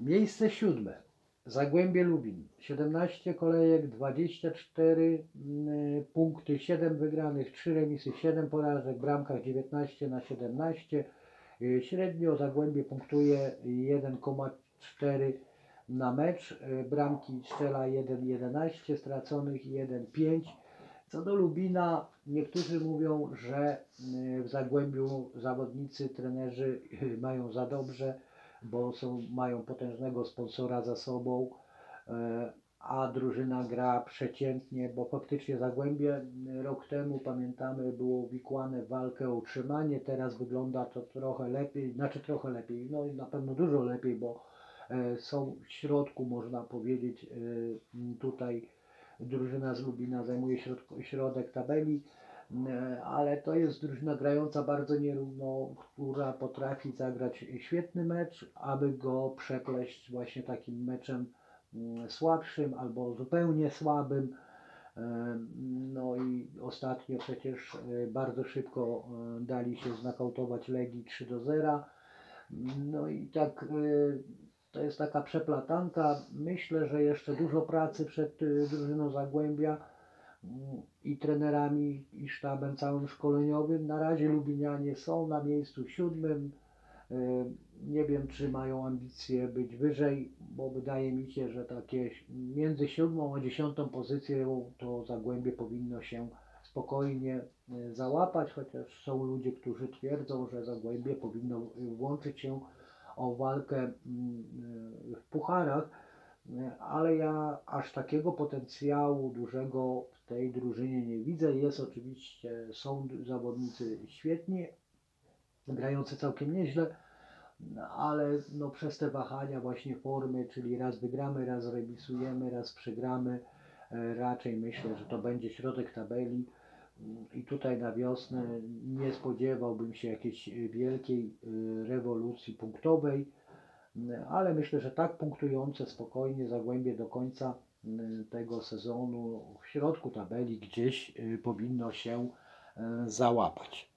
Miejsce siódme. Zagłębie Lubin. 17 kolejek, 24 mm, punkty, 7 wygranych, 3 remisy, 7 porażek, bramkach 19 na 17. Y, Średnio Zagłębie punktuje 1,4 na mecz. Y, Bramki strzela 1,11, straconych 1,5. Co do Lubina, niektórzy mówią, że y, w Zagłębiu zawodnicy, trenerzy mają za dobrze, bo są, mają potężnego sponsora za sobą, e, a drużyna gra przeciętnie, bo faktycznie Zagłębie rok temu, pamiętamy, było uwikłane w walkę o utrzymanie, teraz wygląda to trochę lepiej, znaczy trochę lepiej, no i na pewno dużo lepiej, bo e, są w środku, można powiedzieć, e, tutaj drużyna z Lubina zajmuje środek tabeli, ale to jest drużyna grająca bardzo nierówno, która potrafi zagrać świetny mecz, aby go przepleść właśnie takim meczem mm, słabszym albo zupełnie słabym. E, No i ostatnio przecież e, bardzo szybko e, dali się znakautować Legii 3 do 0. No i tak e, to jest taka przeplatanka. Myślę, że jeszcze dużo pracy przed drużyną Zagłębia mm, i trenerami, i sztabem całym szkoleniowym. Na razie Lubinianie są na miejscu siódmym. Y, Nie wiem, czy mają ambicje być wyżej, bo wydaje mi się, że takie między siódmą a dziesiątą pozycją to Zagłębie powinno się spokojnie y, załapać, chociaż są ludzie, którzy twierdzą, że Zagłębie powinno włączyć się o walkę mm, y, w pucharach, ale ja aż takiego potencjału dużego w tej drużynie nie widzę. Jest oczywiście, są zawodnicy świetni, grający całkiem nieźle, ale no przez te wahania właśnie formy, czyli raz wygramy, raz remisujemy, raz przegramy, e, raczej myślę, że to będzie środek tabeli. Mm, I tutaj na wiosnę nie spodziewałbym się jakiejś wielkiej y, rewolucji punktowej, Mm, ale myślę, że tak punktujące spokojnie Zagłębie do końca tego sezonu w środku tabeli gdzieś y, powinno się y, załapać.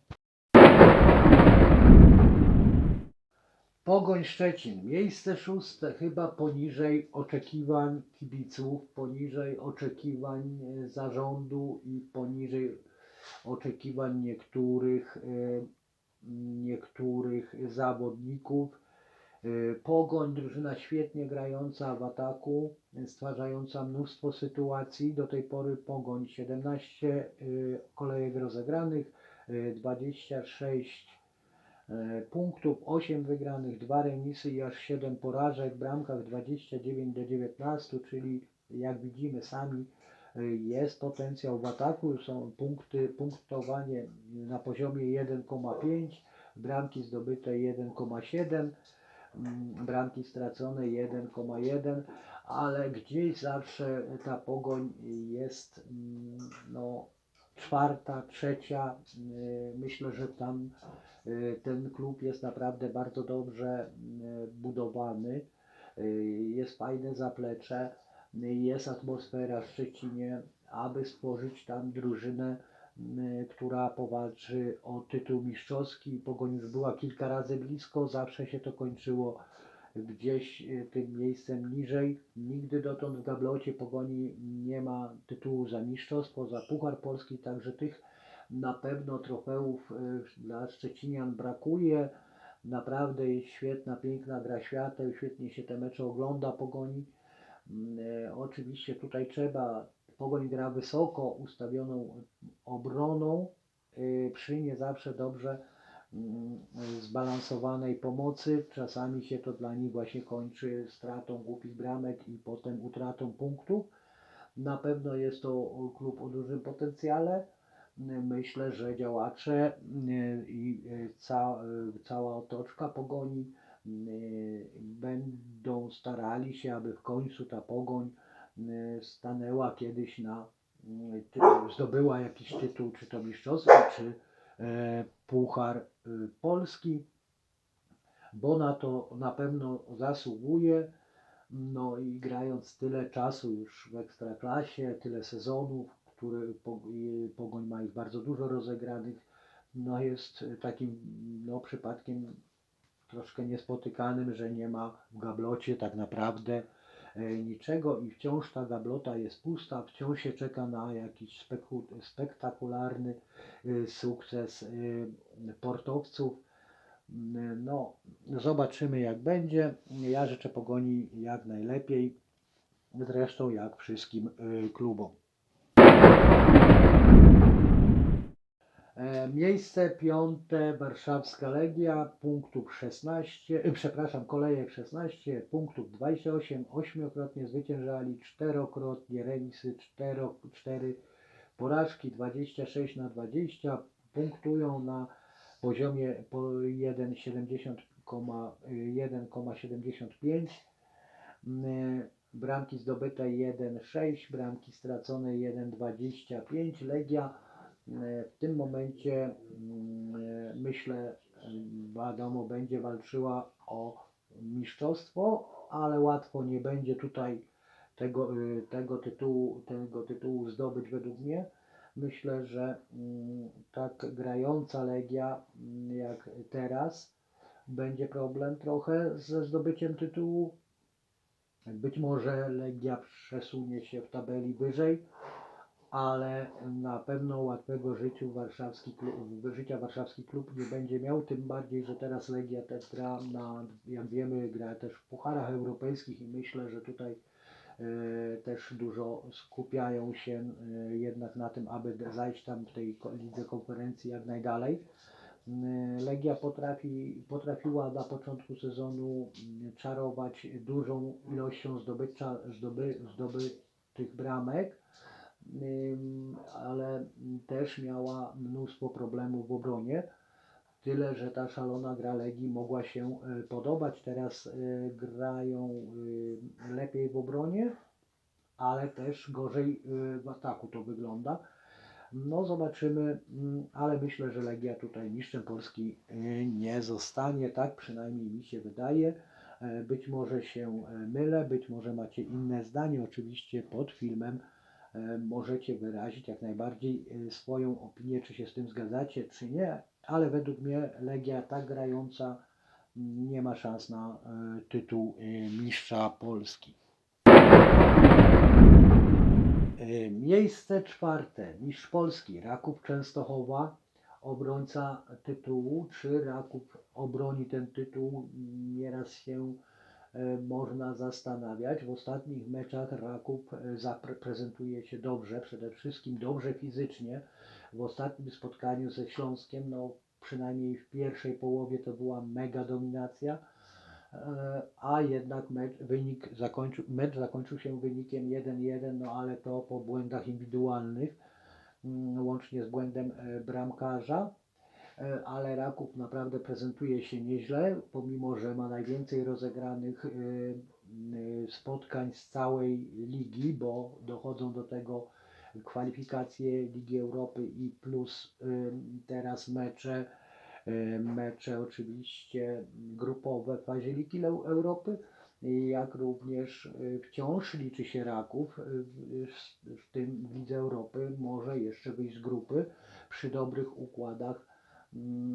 Pogoń Szczecin, miejsce szóste, chyba poniżej oczekiwań kibiców, poniżej oczekiwań e, zarządu i poniżej oczekiwań niektórych, niektórych zawodników. E, Pogoń, drużyna świetnie grająca w ataku, stwarzająca mnóstwo sytuacji. Do tej pory Pogoń 17 e, kolejek rozegranych, e, 26 e, punktów, 8 wygranych, 2 remisy i aż 7 porażek, w bramkach 29 do 19, czyli jak widzimy sami jest potencjał w ataku, są punkty, punktowanie na poziomie 1,5, bramki zdobyte 1,7, mm, bramki stracone 1,1, ale gdzieś zawsze ta pogoń jest mm, no, czwarta, trzecia. y, Myślę, że tam y, ten klub jest naprawdę bardzo dobrze y, budowany. Jest fajne zaplecze, jest atmosfera w Szczecinie, aby stworzyć tam drużynę, która powalczy o tytuł mistrzowski. Pogoń już była kilka razy blisko, zawsze się to kończyło gdzieś y, tym miejscem niżej. Nigdy dotąd w gablocie Pogoni nie ma tytułu za mistrzostwo, za Puchar Polski, także tych na pewno trofeów y, dla Szczecinian brakuje. Naprawdę jest świetna, piękna gra świateł, świetnie się te mecze ogląda Pogoni. Oczywiście tutaj trzeba, Pogoń gra wysoko ustawioną obroną, y, przy nie zawsze dobrze mm, zbalansowanej pomocy. Czasami się to dla nich właśnie kończy stratą głupich bramek i potem utratą punktów. Na pewno jest to klub o dużym potencjale. Myślę, że działacze y, i y, ca, y, cała otoczka pogoni y, będą starali się, aby w końcu ta pogoń y, stanęła kiedyś na ty, zdobyła jakiś tytuł, czy to mistrzowski, czy e, Puchar y, Polski, bo na to na pewno zasługuje. No i grając tyle czasu już w Ekstraklasie, tyle sezonów, które Pogoń ma ich bardzo dużo rozegranych, no jest takim no, przypadkiem troszkę niespotykanym, że nie ma w gablocie tak naprawdę e, niczego i wciąż ta gablota jest pusta, wciąż się czeka na jakiś spektakularny y, sukces y, portowców. Mm, No, zobaczymy jak będzie. Ja życzę pogoni jak najlepiej. Zresztą jak wszystkim klubom. Miejsce piąte Warszawska Legia, punktów 16, e, przepraszam, kolejek 16, punktów 28, ośmiokrotnie zwyciężali, czterokrotnie remisy, cztero, cztery porażki, 26 na 20, punktują na poziomie po 1,70,1,75. Mm, Bramki zdobyte 1,6, bramki stracone 1,25. Legia E, W tym momencie mm, e, myślę, e, wiadomo, będzie walczyła o mistrzostwo, ale łatwo nie będzie tutaj tego, y, tego, tytułu, tego tytułu zdobyć według mnie. Myślę, że mm, tak grająca Legia mm, jak teraz będzie problem trochę ze zdobyciem tytułu. Być może Legia przesunie się w tabeli wyżej, ale na pewno łatwego życiu warszawski klub, życia warszawski klub nie będzie miał, tym bardziej, że teraz Legia też gra na, jak wiemy, gra też w pucharach europejskich i myślę, że tutaj e, też dużo skupiają się e, jednak na tym, aby zajść tam w tej lidze konferencji jak najdalej. Mm, Legia potrafi, potrafiła na początku sezonu mm, czarować dużą ilością zdobycza, zdoby, zdobytych bramek, ale też miała mnóstwo problemów w obronie. Tyle, że ta szalona gra Legii mogła się y, podobać. Teraz y, grają y, lepiej w obronie, ale też gorzej w ataku to wygląda. No zobaczymy, mm, ale myślę, że Legia tutaj mistrzem Polski nie zostanie, tak przynajmniej mi się wydaje. E, Być może się e, mylę, być może macie inne zdanie. Oczywiście pod filmem e, możecie wyrazić jak najbardziej e, swoją opinię, czy się z tym zgadzacie, czy nie, ale według mnie Legia tak grająca nie ma szans na e, tytuł e, mistrza Polski. E, Miejsce czwarte, mistrz Polski, Raków Częstochowa, obrońca tytułu, czy Raków obroni ten tytuł, nieraz się e, można zastanawiać. W ostatnich meczach Raków e, prezentuje się dobrze, przede wszystkim dobrze fizycznie. W ostatnim spotkaniu ze Śląskiem, no przynajmniej w pierwszej połowie to była mega dominacja, e, a jednak mecz, wynik zakończył, mecz zakończył się wynikiem 1-1, no ale to po błędach indywidualnych, mm, łącznie z błędem e, bramkarza. E, ale Raków naprawdę prezentuje się nieźle, pomimo że ma najwięcej rozegranych e, e, spotkań z całej ligi, bo dochodzą do tego kwalifikacje Ligi Europy i plus teraz mecze, mecze oczywiście grupowe w fazie Ligi Eu- Europy, jak również wciąż liczy się Raków, w, tym w Lidze Europy. Może jeszcze wyjść z grupy przy dobrych układach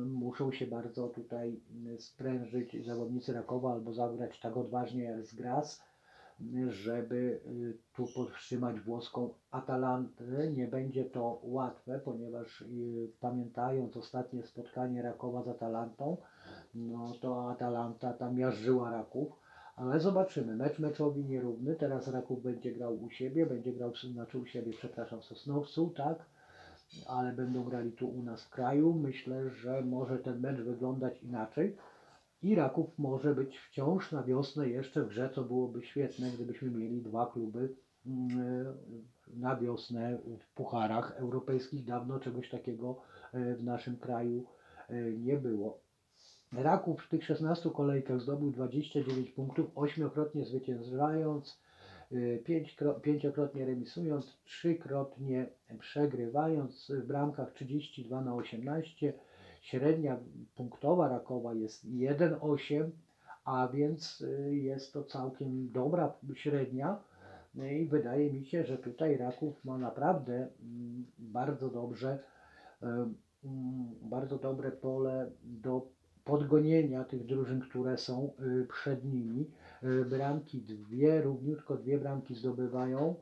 muszą się bardzo tutaj mm, sprężyć zawodnicy Rakowa albo zagrać tak odważnie jak z Gras, mm, żeby y, tu powstrzymać włoską Atalantę. Nie będzie to łatwe, ponieważ y, pamiętając ostatnie spotkanie Rakowa z Atalantą, no to Atalanta tam miażdżyła Raków. Ale zobaczymy. Mecz meczowi nierówny. Teraz Raków będzie grał u siebie, będzie grał, znaczy u siebie, przepraszam, w Sosnowcu, tak? Ale będą grali tu u nas w kraju. Myślę, że może ten mecz wyglądać inaczej i Raków może być wciąż na wiosnę jeszcze w grze, co byłoby świetne, gdybyśmy mieli dwa kluby mm, na wiosnę w pucharach europejskich. Dawno czegoś takiego e, w naszym kraju e, nie było. Raków w tych 16 kolejkach zdobył 29 punktów, ośmiokrotnie zwyciężając, y, pięćkro- pięciokrotnie remisując, trzykrotnie przegrywając, w bramkach 32 na 18. Średnia punktowa Rakowa jest 1,8, a więc y, jest to całkiem dobra średnia. No i wydaje mi się, że tutaj Raków ma naprawdę mm, bardzo dobrze, y, mm, bardzo dobre pole do podgonienia tych drużyn, które są przed nimi. Y, Bramki dwie, równiutko dwie bramki zdobywają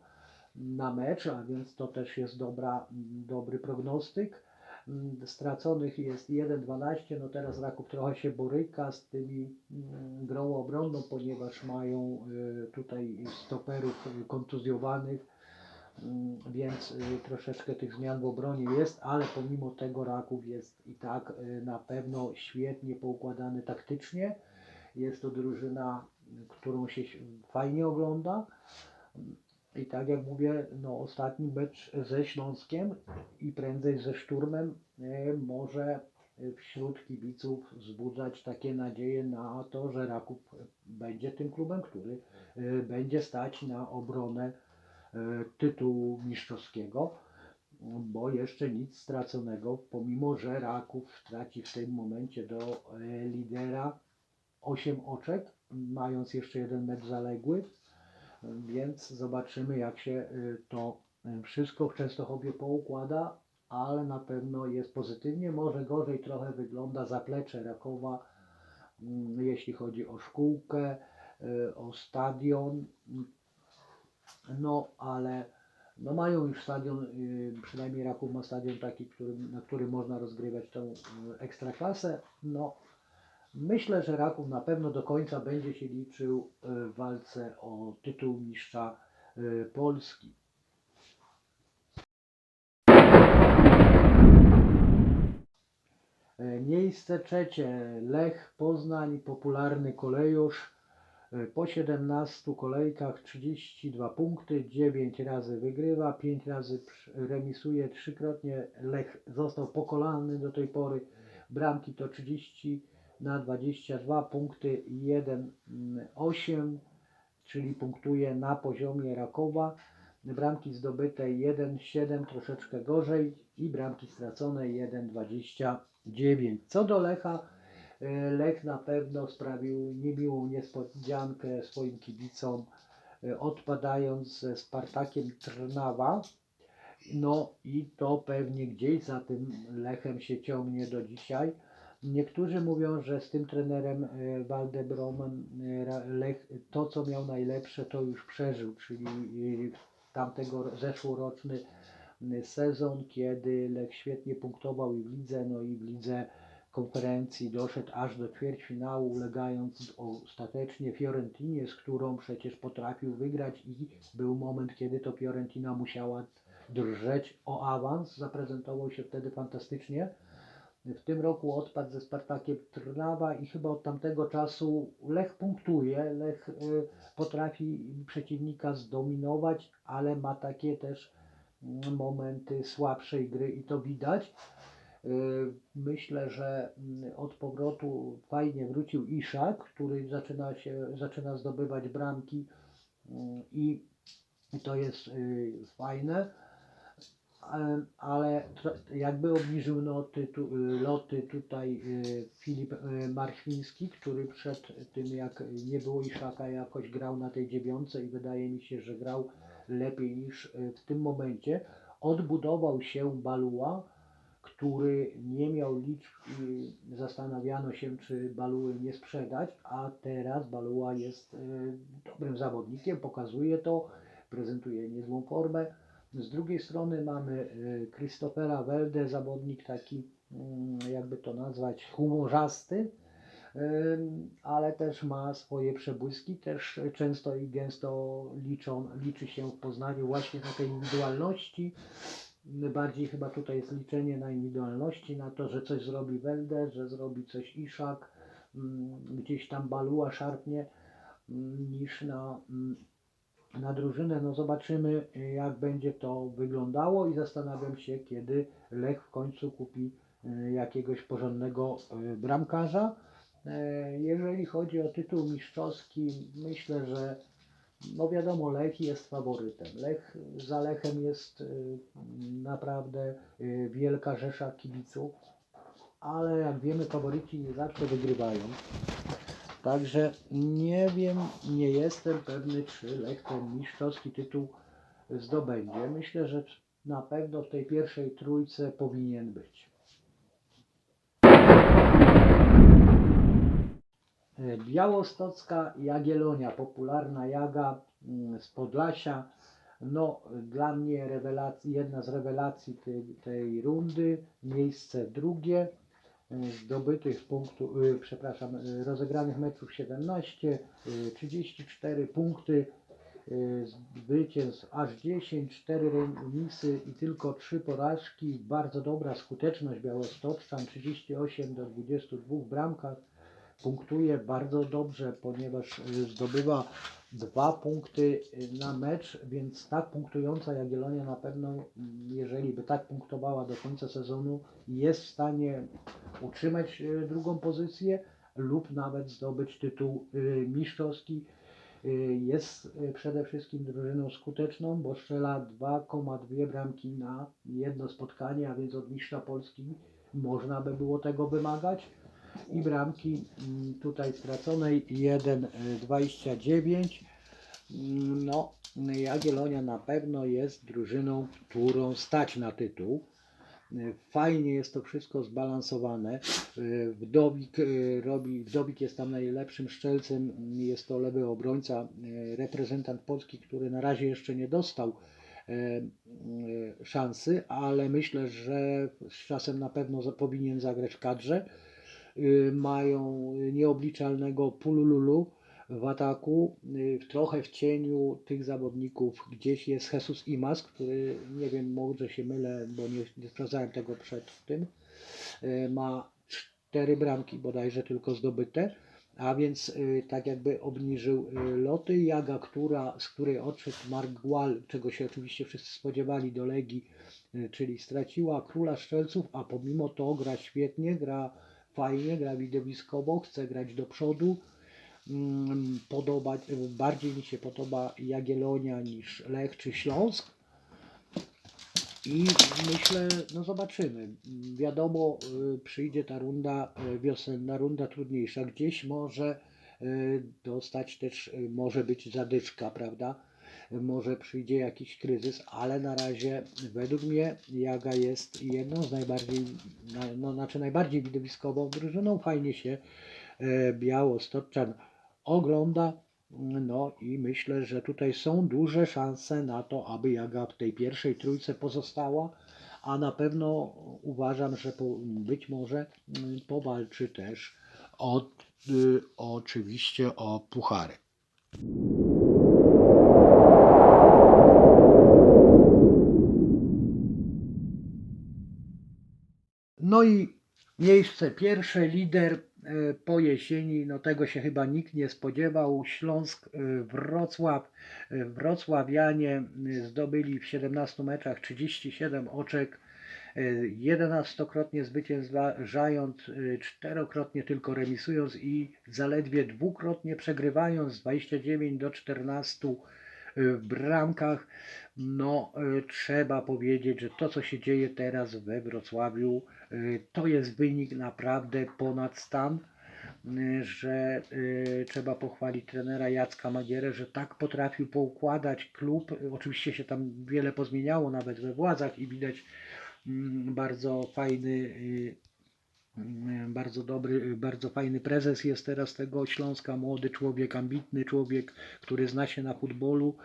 na mecz, a więc to też jest dobra, dobry prognostyk. Mm, Straconych jest 1-12, no teraz Raków trochę się boryka z tymi mm, grą obronną, ponieważ mają y, tutaj stoperów y, kontuzjowanych, Mm, więc troszeczkę tych zmian w obronie jest, ale pomimo tego Raków jest i tak na pewno świetnie poukładany taktycznie. Jest to drużyna, którą się fajnie ogląda. I tak jak mówię, no ostatni mecz ze Śląskiem i prędzej ze Szturmem e, może wśród kibiców wzbudzać takie nadzieje na to, że Raków będzie tym klubem, który e, będzie stać na obronę e, tytułu mistrzowskiego, bo jeszcze nic straconego, pomimo że Raków traci w tym momencie do lidera 8 oczek, mając jeszcze jeden mecz zaległy, więc zobaczymy jak się y, to y, wszystko w Częstochowie poukłada, ale na pewno jest pozytywnie, może gorzej trochę wygląda zaplecze Rakowa, mm, jeśli chodzi o szkółkę, y, o stadion, no ale no mają już stadion, przynajmniej Raków ma stadion taki, który, na którym można rozgrywać tą ekstraklasę. No myślę, że Raków na pewno do końca będzie się liczył y, w walce o tytuł mistrza y, Polski. E, Miejsce trzecie Lech Poznań, popularny kolejusz. E, Po 17 kolejkach 32 punkty, 9 razy wygrywa, 5 razy remisuje, trzykrotnie Lech został pokonany do tej pory. Bramki to 30 na 22 punkty 1 mm, 8, czyli punktuje na poziomie Rakowa. Bramki zdobyte 1-7, troszeczkę gorzej i bramki stracone 1-29. Co do Lecha, e, Lech na pewno sprawił niemiłą niespodziankę swoim kibicom, e, odpadając ze Spartakiem Trnawa. No i to pewnie gdzieś za tym Lechem się ciągnie do dzisiaj. Niektórzy mówią, że z tym trenerem e, Waldebromem e, Lech to, co miał najlepsze, to już przeżył, czyli e, tamtego zeszłoroczny sezon, kiedy Lech świetnie punktował i w lidze, no i w lidze konferencji doszedł aż do ćwierćfinału, ulegając ostatecznie Fiorentinie, z którą przecież potrafił wygrać i był moment, kiedy to Fiorentina musiała drżeć o awans. Zaprezentował się wtedy fantastycznie. W tym roku odpadł ze Spartakiem Trnawa i chyba od tamtego czasu Lech punktuje. Lech y, potrafi przeciwnika zdominować, ale ma takie też mm, momenty słabszej gry i to widać. Y, Myślę, że mm, od powrotu fajnie wrócił Iszak, który zaczyna się, zaczyna zdobywać bramki mm, i to jest y, fajne ale- jakby obniżył noty, tu, y, loty tutaj y, Filip y, Marchwiński, który przed tym jak nie było Iszaka jakoś grał na tej dziewiątce i wydaje mi się, że grał lepiej niż w tym momencie. Odbudował się Balua, który nie miał liczb i zastanawiano się, czy Baluły nie sprzedać, a teraz Balua jest dobrym zawodnikiem, pokazuje to, prezentuje niezłą formę. Z drugiej strony mamy y, Christophera Welde, zawodnik taki, mm, jakby to nazwać, humorzasty, ale też ma swoje przebłyski, też często i gęsto liczą, liczy się w Poznaniu właśnie na tej indywidualności. Bardziej chyba tutaj jest liczenie na indywidualności, na to, że coś zrobi Welde, że zrobi coś Iszak, gdzieś tam Balua szarpnie, niż na na drużynę. No zobaczymy, y, jak będzie to wyglądało i zastanawiam się, kiedy Lech w końcu kupi y, jakiegoś porządnego y, bramkarza. E, Jeżeli chodzi o tytuł mistrzowski, myślę, że no wiadomo, Lech jest faworytem. Lech, za Lechem jest naprawdę wielka rzesza kibiców, ale jak wiemy, faworyci nie zawsze wygrywają. Także nie wiem, nie jestem pewny, czy Lech ten mistrzowski tytuł zdobędzie. Myślę, że na pewno w tej pierwszej trójce powinien być. Białostocka Jagielonia, popularna jaga mm, z Podlasia. No, dla mnie jedna z rewelacji tej, tej rundy, miejsce drugie, zdobytych punktów, y, przepraszam, y, rozegranych meczów 17, y, 34 punkty, y, zwycięstw aż 10, 4 remisy i tylko 3 porażki. Bardzo dobra skuteczność Białostoczczan, 38 do 22 w bramkach. Punktuje bardzo dobrze, ponieważ y, zdobywa dwa punkty y, na mecz, więc tak punktująca Jagiellonia na pewno, mm, jeżeli by tak punktowała do końca sezonu, jest w stanie utrzymać y, drugą pozycję lub nawet zdobyć tytuł mistrzowski. Jest przede wszystkim drużyną skuteczną, bo strzela 2,2 bramki na jedno spotkanie, a więc od mistrza Polski można by było tego wymagać. I bramki mm, tutaj straconej 1,29. Mm, No, Jagiellonia na pewno jest drużyną, którą stać na tytuł. Y, Fajnie jest to wszystko zbalansowane. Y, Wdowik robi, Wdowik jest tam najlepszym strzelcem. Jest to lewy obrońca, reprezentant Polski, który na razie jeszcze nie dostał e, szansy, ale myślę, że z czasem na pewno powinien zagrać w kadrze. Y, Mają nieobliczalnego Pulululu w ataku, y, trochę w cieniu tych zawodników gdzieś jest Jesus Imas, który nie wiem, może się mylę, bo nie, nie sprawdzałem tego przed tym. Y, Ma cztery bramki bodajże tylko zdobyte, a więc tak jakby obniżył loty. Jaga, która, z której odszedł Mark Gual, czego się oczywiście wszyscy spodziewali do Legii, czyli straciła króla strzelców, a pomimo to gra świetnie, gra fajnie, gra widowiskowo, chce grać do przodu. Mm, Podobać, bardziej mi się podoba Jagiellonia niż Lech czy Śląsk. I myślę, no zobaczymy. Wiadomo, y, przyjdzie ta runda y, wiosenna, runda trudniejsza. Gdzieś może y, dostać też, może być zadyszka, prawda? Może przyjdzie jakiś kryzys, ale na razie według mnie Jaga jest jedną z najbardziej, na- no znaczy najbardziej widowiskową drużyną. Fajnie się e, Białostoczczan ogląda. No i myślę, że tutaj są duże szanse na to, aby Jaga w tej pierwszej trójce pozostała, a na pewno uważam, że po, być może mm, powalczy też o, y, oczywiście o puchary. No i miejsce pierwsze, lider e, po jesieni, no tego się chyba nikt nie spodziewał. Śląsk, e, Wrocław, e, Wrocławianie zdobyli w 17 meczach 37 oczek, e, 11-krotnie zwyciężając, e, czterokrotnie tylko remisując i zaledwie dwukrotnie przegrywając 29 do 14 w bramkach. No, trzeba powiedzieć, że to, co się dzieje teraz we Wrocławiu, to jest wynik naprawdę ponad stan, e, że e, trzeba pochwalić trenera Jacka Magierę, że tak potrafił poukładać klub. Oczywiście się tam wiele pozmieniało nawet we władzach i widać mm, bardzo fajny Bardzo dobry, bardzo fajny prezes jest teraz tego Śląska, młody człowiek, ambitny człowiek, który zna się na futbolu.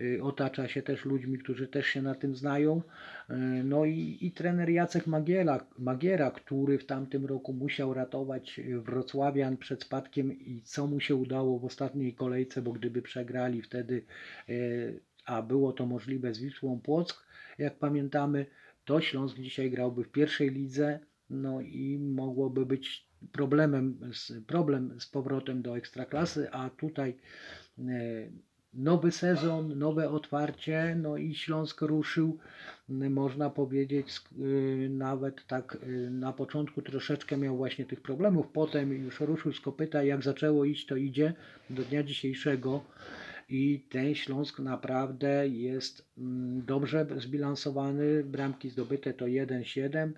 Y, Otacza się też ludźmi, którzy też się na tym znają. Y, No i, i trener Jacek Magiera, Magiera, który w tamtym roku musiał ratować Wrocławian przed spadkiem i co mu się udało w ostatniej kolejce, bo gdyby przegrali wtedy, y, a było to możliwe z Wisłą Płock, jak pamiętamy, to Śląsk dzisiaj grałby w pierwszej lidze, no i mogłoby być problemem, problem z powrotem do ekstraklasy, a tutaj e, nowy sezon, nowe otwarcie, no i Śląsk ruszył, można powiedzieć, y, nawet tak y, na początku troszeczkę miał właśnie tych problemów, potem już ruszył z kopyta, jak zaczęło iść, to idzie do dnia dzisiejszego. I ten Śląsk naprawdę jest mm, dobrze zbilansowany, bramki zdobyte to 1-7, Mm,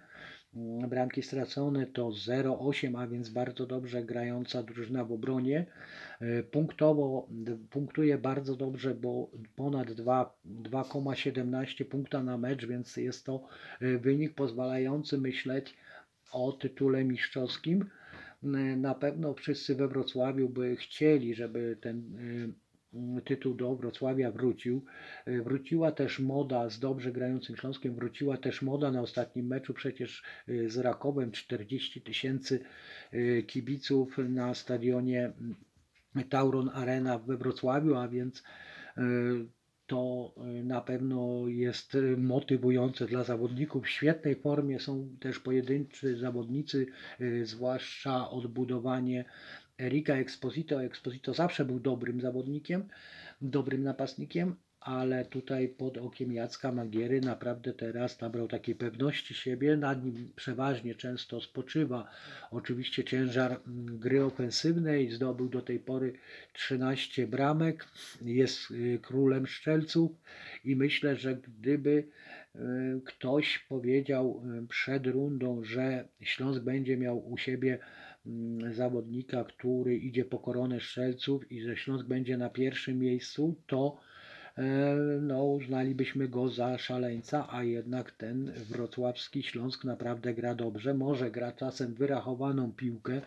Bramki stracone to 0,8, a więc bardzo dobrze grająca drużyna w obronie. E, Punktowo punktuje bardzo dobrze, bo ponad 2 2,17 punkta na mecz, więc jest to e, wynik pozwalający myśleć o tytule mistrzowskim. y, na pewno wszyscy we Wrocławiu by chcieli, żeby ten tytuł do Wrocławia wrócił. Y, Wróciła też moda z dobrze grającym Śląskiem, wróciła też moda na ostatnim meczu przecież y, z Rakowem 40 tysięcy y, kibiców na stadionie y, Tauron Arena we Wrocławiu, a więc to na pewno jest motywujące dla zawodników. W świetnej formie są też pojedynczy zawodnicy, zwłaszcza odbudowanie Erika Exposito. Exposito zawsze był dobrym zawodnikiem, dobrym napastnikiem, ale tutaj pod okiem Jacka Magiery naprawdę teraz nabrał takiej pewności siebie. Nad nim przeważnie często spoczywa oczywiście ciężar mm, gry ofensywnej. Zdobył do tej pory 13 bramek, jest y, królem strzelców i myślę, że gdyby y, ktoś powiedział y, przed rundą, że Śląsk będzie miał u siebie zawodnika, który idzie po koronę strzelców i że Śląsk będzie na pierwszym miejscu, to e, no, uznalibyśmy go za szaleńca, a jednak ten wrocławski Śląsk naprawdę gra dobrze. Może gra czasem wyrachowaną piłkę.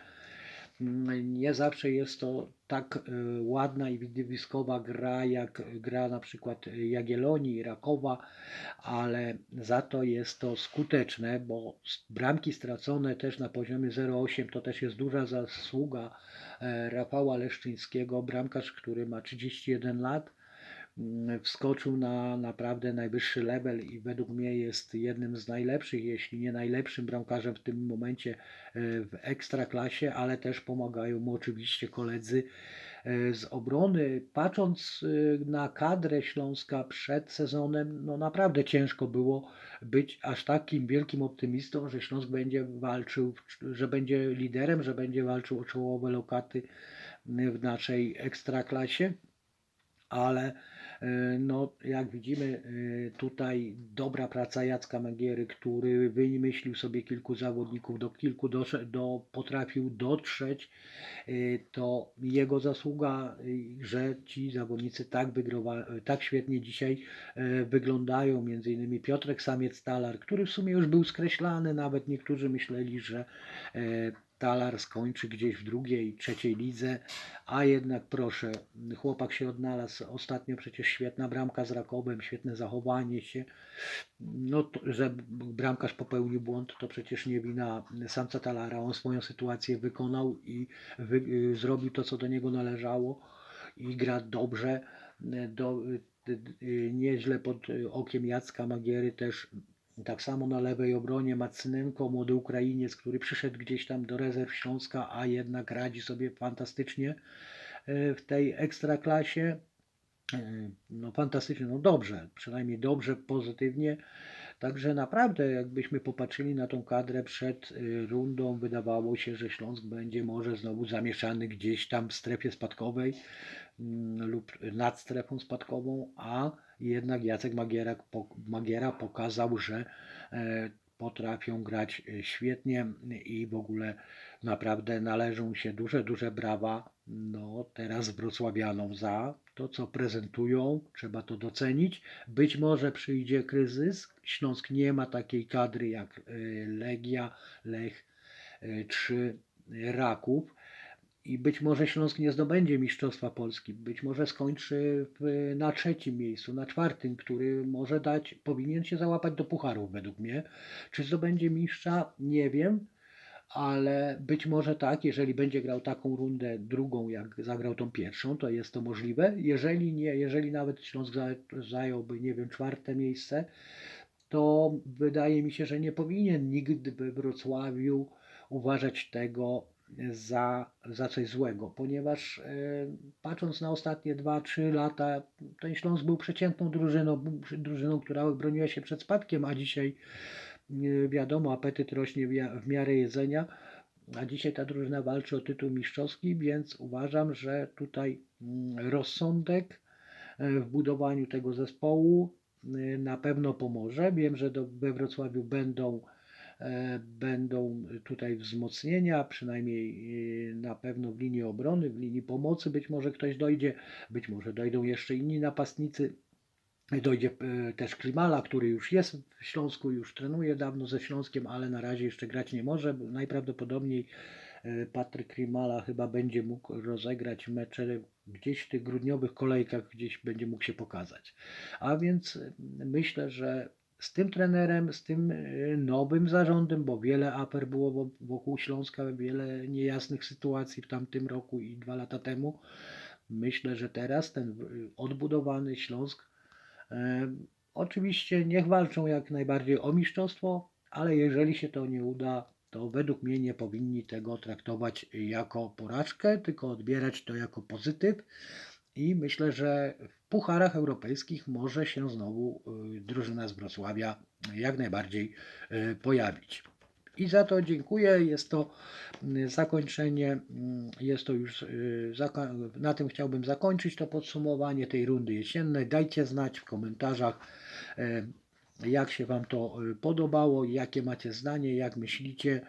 Nie zawsze jest to tak e, ładna i widowiskowa gra, jak gra na przykład Jagiellonii, Rakowa, ale za to jest to skuteczne, bo bramki stracone też na poziomie 0,8 to też jest duża zasługa e, Rafała Leszczyńskiego, bramkarz, który ma 31 lat wskoczył na naprawdę najwyższy level i według mnie jest jednym z najlepszych, jeśli nie najlepszym bramkarzem w tym momencie e, w ekstraklasie, ale też pomagają mu oczywiście koledzy e, z obrony. Patrząc e, na kadrę Śląska przed sezonem, no naprawdę ciężko było być aż takim wielkim optymistą, że Śląsk będzie walczył, że będzie liderem, że będzie walczył o czołowe lokaty w naszej ekstraklasie ale e, no, jak widzimy e, tutaj dobra praca Jacka Magiery, który wymyślił sobie kilku zawodników, do kilku dosze, do, potrafił dotrzeć, e, to jego zasługa, że ci zawodnicy tak, wygrywa, tak świetnie dzisiaj wyglądają, między innymi Piotrek Samiec-Talar, który w sumie już był skreślany, nawet niektórzy myśleli, że Talar skończy gdzieś w drugiej, trzeciej lidze, a jednak proszę, chłopak się odnalazł. Ostatnio przecież świetna bramka z Rakowem, świetne zachowanie się. No, to, że bramkarz popełnił błąd, to przecież nie wina samca Talara. On swoją sytuację wykonał i wy, y, zrobił to, co do niego należało i gra dobrze. Do, y, y, nieźle pod y, okiem Jacka Magiery też tak samo na lewej obronie Macynenko, młody Ukrainiec, który przyszedł gdzieś tam do rezerw Śląska, a jednak radzi sobie fantastycznie e, w tej ekstraklasie. E, No fantastycznie, no dobrze, przynajmniej dobrze, pozytywnie. Także naprawdę, jakbyśmy popatrzyli na tą kadrę przed y, rundą, wydawało się, że Śląsk będzie może znowu zamieszany gdzieś tam w strefie spadkowej mm, lub nad strefą spadkową, a jednak Jacek Magiera, Magiera pokazał, że e, potrafią grać e, świetnie i w ogóle naprawdę należą się duże, duże brawa no, teraz wrocławianom za to, co prezentują. Trzeba to docenić. Być może przyjdzie kryzys. Śląsk nie ma takiej kadry jak e, Legia, Lech czy Raków. I być może Śląsk nie zdobędzie Mistrzostwa Polski. Być może skończy na trzecim miejscu, na czwartym, który może dać, powinien się załapać do pucharów według mnie. Czy zdobędzie mistrza? Nie wiem ale być może tak, jeżeli będzie grał taką rundę drugą, jak zagrał tą pierwszą, to jest to możliwe. Jeżeli nie, jeżeli nawet Śląsk za- zająłby, nie wiem, czwarte miejsce, to wydaje mi się, że nie powinien nigdy we Wrocławiu uważać tego za, za coś złego, ponieważ e, patrząc na ostatnie 2-3 lata, ten Śląsk był przeciętną drużyną, drużyną, która broniła się przed spadkiem, a dzisiaj e, wiadomo, apetyt rośnie w miarę jedzenia, a dzisiaj ta drużyna walczy o tytuł mistrzowski, więc uważam, że tutaj mm, rozsądek e, w budowaniu tego zespołu na pewno pomoże. Wiem, że do, we Wrocławiu będą, będą tutaj wzmocnienia, przynajmniej e, na pewno w linii obrony, w linii pomocy być może ktoś dojdzie, być może dojdą jeszcze inni napastnicy. Dojdzie e, też Klimala, który już jest w Śląsku, już trenuje dawno ze Śląskiem, ale na razie jeszcze grać nie może. Najprawdopodobniej e, Patryk Rimala chyba będzie mógł rozegrać mecze gdzieś w tych grudniowych kolejkach, gdzieś będzie mógł się pokazać. A więc e, myślę, że z tym trenerem, z tym e, nowym zarządem, bo wiele afer było wo- wokół Śląska, wiele niejasnych sytuacji w tamtym roku i dwa lata temu. Myślę, że teraz ten y, odbudowany Śląsk e, oczywiście niech walczą jak najbardziej o mistrzostwo, ale jeżeli się to nie uda, to według mnie nie powinni tego traktować jako porażkę, tylko odbierać to jako pozytyw. I myślę, że w pucharach europejskich może się znowu y, drużyna z Wrocławia jak najbardziej y, pojawić. I za to dziękuję. Jest to y, zakończenie, jest to już, na tym chciałbym zakończyć to podsumowanie tej rundy jesiennej. Dajcie znać w komentarzach, jak się Wam to podobało, jakie macie zdanie, jak myślicie,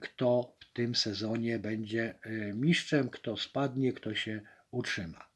kto w tym sezonie będzie mistrzem, kto spadnie, kto się utrzyma.